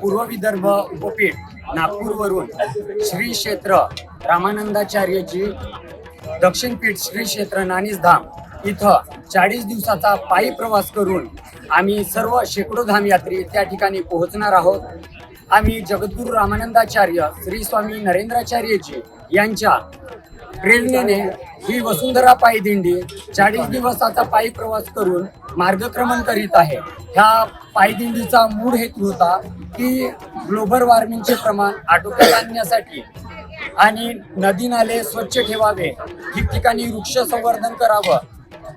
पूर्व विदर्भ उपपीठ नागपूरवरून श्री क्षेत्र रामानंदाचार्यजी दक्षिण पीठ श्री क्षेत्र नानीसधाम इथं चाळीस दिवसाचा पायी प्रवास करून आम्ही सर्व शेकडो धाम यात्री त्या ठिकाणी पोहोचणार आहोत. आम्ही जगद्गुरू रामानंदाचार्य श्री स्वामी नरेंद्राचार्यजी यांच्या प्रेरणेने ही वसुंधरा पायी दिंडी चाळीस दिवसाचा पायी प्रवास करून मार्गक्रमण करीत आहे. ह्या पायदिंडीचा मूळ हेतू होता की ग्लोबल वॉर्मिंगचे प्रमाण आटोक्यात आणण्यासाठी आणि नदी नाले स्वच्छ ठेवावे ठिकठिकाणी वृक्ष संवर्धन करावं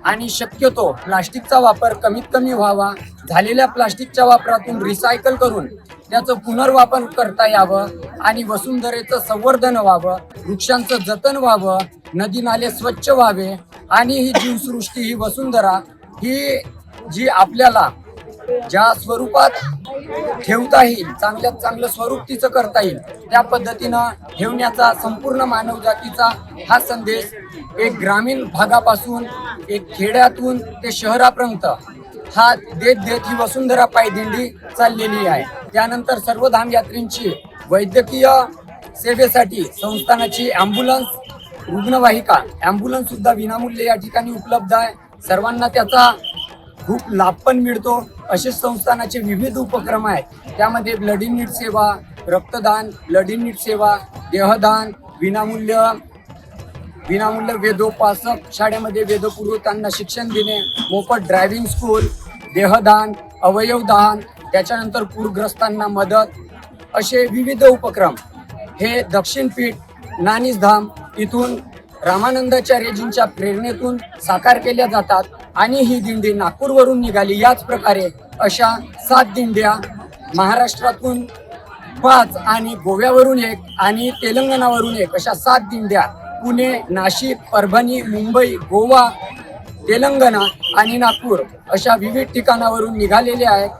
आणि शक्यतो प्लास्टिकचा वापर कमीत कमी व्हावा. झालेल्या प्लास्टिकच्या वापरातून रिसायकल करून त्याचं पुनर्वापर करता यावं आणि वसुंधरेचं संवर्धन व्हावं वृक्षांचं जतन व्हावं नदी नाले स्वच्छ व्हावे आणि ही जीवसृष्टी ही वसुंधरा ही जी आपल्याला ज्या स्वरूपात ठेवता येईल चांगल्यात चांगलं स्वरूप तिचं करता येईल. त्या पद्धतीनं ठेवण्याचा संपूर्ण मानवजातीचा हा संदेश एक ग्रामीण भागापासून एक खेड्यातून ते शहरापर्यंत हा देत देत ही वसुंधरा पायदिंडी चाललेली आहे. त्यानंतर सर्व धामयात्रींची वैद्यकीय सेवेसाठी संस्थानाची ॲम्ब्युलन्स रुग्णवाहिका ॲम्ब्युलन्स सुद्धा विनामूल्य या ठिकाणी उपलब्ध आहे. सर्वांना त्याचा खूप लाभ पण मिळतो. असे संस्थानाचे विविध उपक्रम आहेत. त्यामध्ये ब्लड इन नीट सेवा रक्तदान ब्लड इन नीट सेवा देहदान विनामूल्य विनामूल्य वेदोपासक शाळेमध्ये वेदपुरोहितांना शिक्षण देणे मोफत ड्रायव्हिंग स्कूल देहदान अवयवदान त्याच्यानंतर पूरग्रस्तांना मदत असे विविध उपक्रम. हे दक्षिण पीठ इथून रामानंदाचार्यजींच्या प्रेरणेतून साकार केल्या जातात आणि ही दिंडी नागपूरवरून निघाली. याच प्रकारे अशा सात दिंड्या महाराष्ट्रातून पाच आणि गोव्यावरून एक आणि तेलंगणावरून एक अशा सात दिंड्या पुणे नाशिक परभणी मुंबई गोवा तेलंगणा आणि नागपूर अशा विविध ठिकाणावरून निघालेल्या आहेत.